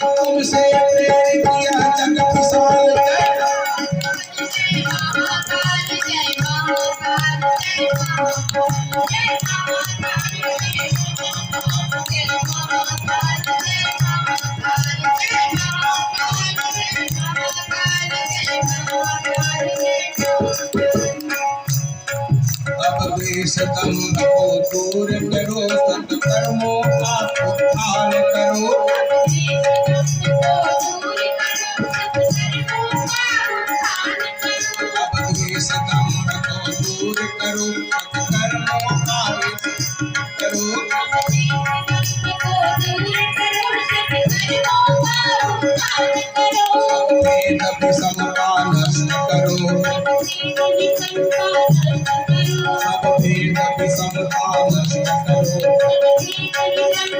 Como sempre. शतम को दूर करो सत कर्मों का उत्थान करो शतम को दूर करो सत कर्मों का करो करो सब भेद विषमता नष्ट करो